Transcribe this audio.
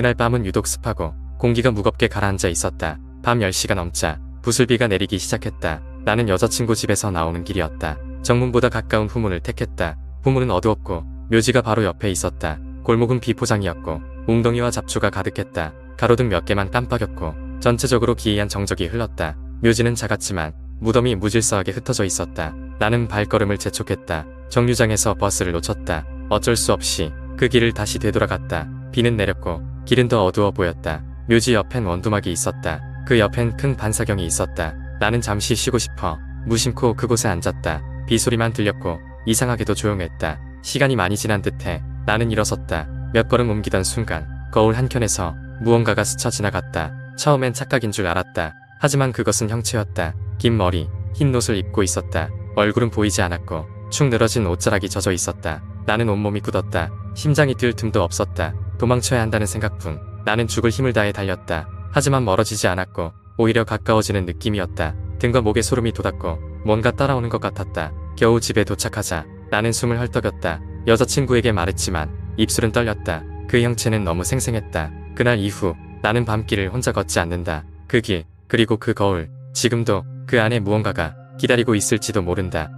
그날 밤은 유독 습하고 공기가 무겁게 가라앉아 있었다. 밤 10시가 넘자 부슬비가 내리기 시작했다. 나는 여자친구 집에서 나오는 길이었다. 정문보다 가까운 후문을 택했다. 후문은 어두웠고 묘지가 바로 옆에 있었다. 골목은 비포장이었고 웅덩이와 잡초가 가득했다. 가로등 몇 개만 깜빡였고 전체적으로 기이한 정적이 흘렀다. 묘지는 작았지만 무덤이 무질서하게 흩어져 있었다. 나는 발걸음을 재촉했다. 정류장에서 버스를 놓쳤다. 어쩔 수 없이 그 길을 다시 되돌아갔다. 비는 내렸고 길은 더 어두워 보였다. 묘지 옆엔 원두막이 있었다. 그 옆엔 큰 반사경이 있었다. 나는 잠시 쉬고 싶어 무심코 그곳에 앉았다. 비소리만 들렸고 이상하게도 조용했다. 시간이 많이 지난 듯해 나는 일어섰다. 몇 걸음 옮기던 순간 거울 한켠에서 무언가가 스쳐 지나갔다. 처음엔 착각인 줄 알았다. 하지만 그것은 형체였다. 긴 머리, 흰 옷을 입고 있었다. 얼굴은 보이지 않았고 축 늘어진 옷자락이 젖어 있었다. 나는 온몸이 굳었다. 심장이 뛸 틈도 없었다. 도망쳐야 한다는 생각뿐. 나는 죽을 힘을 다해 달렸다. 하지만 멀어지지 않았고 오히려 가까워지는 느낌이었다. 등과 목에 소름이 돋았고 뭔가 따라오는 것 같았다. 겨우 집에 도착하자 나는 숨을 헐떡였다. 여자친구에게 말했지만 입술은 떨렸다. 그 형체는 너무 생생했다. 그날 이후 나는 밤길을 혼자 걷지 않는다. 그 길, 그리고 그 거울, 지금도 그 안에 무언가가 기다리고 있을지도 모른다.